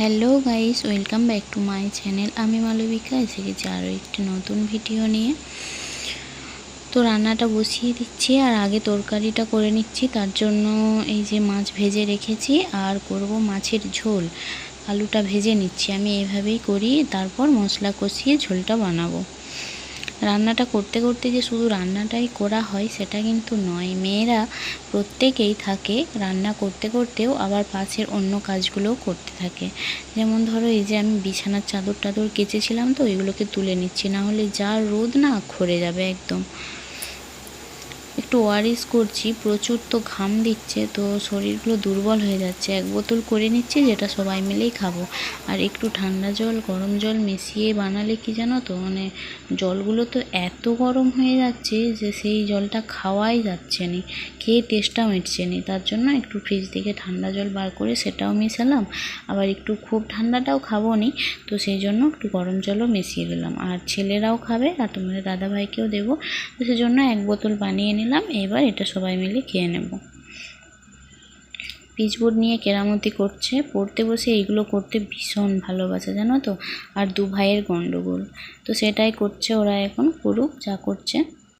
Hello guys welcome back to my channel আমি মালবিকা এসে গেছি আরও একটি নতুন ভিডিও নিয়ে। তো রান্নাটা বসিয়ে দিচ্ছি আর আগে তরকারিটা করে নিচ্ছি। তার জন্য এই যে মাছ ভেজে রেখেছি আর করব মাছের ঝোল। আলুটা ভেজে নিচ্ছি। আমি এইভাবেই করি, তারপর মশলা কষিয়ে ঝোলটা বানাবো। রান্নাটা করতে করতে যে শুধু রান্নাটাই করা হয় সেটা কিন্তু নয়। মেয়েরা প্রত্যেকেই থাকে রান্না করতে করতেও আবার পাশের অন্য কাজগুলোও করতে থাকে। যেমন ধরো এই যে আমি বিছানার চাদর টাদর কেচেছিলাম তো এগুলোকে তুলে নিচ্ছি। না হলে যা রোদ না, খরে যাবে একদম। একটু ওয়ারিস করছি, প্রচুর তো ঘাম দিচ্ছে, তো শরীরগুলো দুর্বল হয়ে যাচ্ছে। এক বোতল করে নিচ্ছি, যেটা সবাই মিলেই খাব। আর একটু ঠান্ডা জল, গরম জল মিশিয়ে বানালে কি জানো তো মানে জলগুলো তো এত গরম হয়ে যাচ্ছে যে সেই জলটা খাওয়াই যাচ্ছে না, খেয়ে টেস্টটা মিটছে না। তার জন্য একটু ফ্রিজ থেকে ঠান্ডা জল বার করে সেটাও মেশালাম। আবার একটু খুব ঠান্ডাটাও খাব নি, তো সেই জন্য একটু গরম জলও মিশিয়ে দিলাম। আর ছেলেরাও খাবে, আর তোমাদের দাদাভাইকেও দেবো, তো সেজন্য এক বোতল বানিয়ে নিলাম, এবার এটা সবাই মিলে খেয়ে নেব। পিচবোর্ড নিয়ে কেরামতি করছে। পড়তে বসে এইগুলো করতে ভীষণ ভালোবাসে, জানো তো? আর দু ভাইয়ের গণ্ডগোল তো সেটাই করছে ওরা এখন, করুক যা করছে।